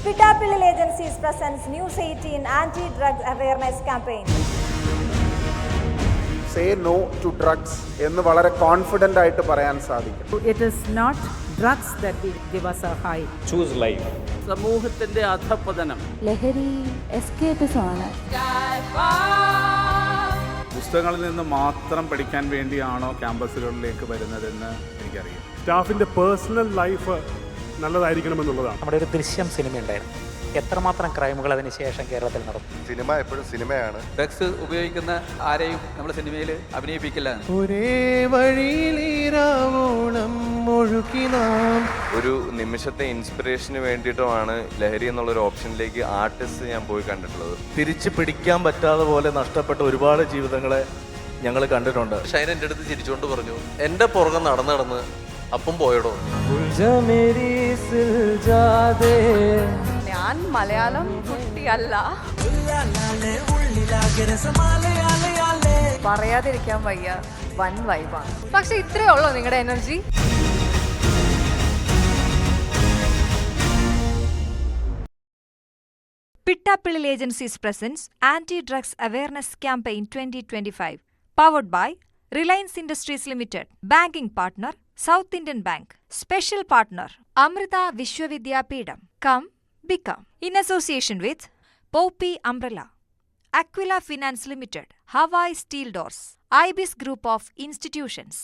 Pitapillil Agencies presents News 18 Anti-Drugs Awareness Campaign. Say no to drugs എന്ന് വളരെ confident ആയിട്ട് പറയാൻ സാധിക്കും it is not drugs that will give us a high. choose life. സമൂഹത്തിന്റെ അധപതനം ലഹരി എസ്കേപ്പിസം ആണ് പുസ്തകങ്ങളിൽ നിന്ന് മാത്രം പഠിക്കാൻ വേണ്ടിയാണോ ക്യാമ്പസുകളിലേക്ക് വരുന്നതെന്ന് എനിക്കറിയാം സ്റ്റാഫിന്റെ പേഴ്സണൽ ലൈഫ് നല്ലതായിരിക്കണമെന്നുള്ളതാണ്. നമ്മുടെ ഒരു ദൃശ്യം സിനിമ ഉണ്ടായിരുന്നു എത്രമാത്രം ക്രൈമുകൾ അതിന് ശേഷം കേരളത്തിൽ നടന്നു? സിനിമ എപ്പോഴും സിനിമയാണ്. ഡ്രഗ്സ് ഉപയോഗിക്കുന്ന ആരെയും നമ്മൾ സിനിമയിൽ അഭിനയിപ്പിക്കില്ല. ഒരേ വഴിയിലീരാവോളം ഒഴുകി നാം. ഒരു നിമിഷത്തെ ഇൻസ്പിറേഷന് വേണ്ടിയിട്ടുമാണ് ലഹരി എന്നുള്ള ഒരു ഓപ്ഷനിലേക്ക് ആർട്ടിസ്റ്റ് ഞാൻ പോയി കണ്ടിട്ടുള്ളത്. തിരിച്ചു പിടിക്കാൻ പറ്റാതെ പോലെ നഷ്ടപ്പെട്ട ഒരുപാട് ജീവിതങ്ങളെ ഞങ്ങൾ കണ്ടിട്ടുണ്ട്. ഷൈൻ എന്റെ അടുത്ത് ചിരിച്ചുകൊണ്ട് പറഞ്ഞു എന്റെ പുറകെ നടന്നു നടന്ന് അപ്പം പോയടോ. ഞാൻ മലയാളം കുട്ടിയല്ല. പറയാതിരിക്കാൻ വയ്യ. വൻ വൈബാണ്. പക്ഷെ ഇത്രേ ഉള്ളോ നിങ്ങളുടെ energy. പിട്ടാപ്പിളിൽ agencies presents anti drugs awareness campaign twenty twenty five powered by Reliance Industries Limited banking partner South Indian Bank special partner Amrita Vishwavidyapeetham come become in association with Poppy umbrella Aquila Finance Limited Hawaii steel doors Ibis group of institutions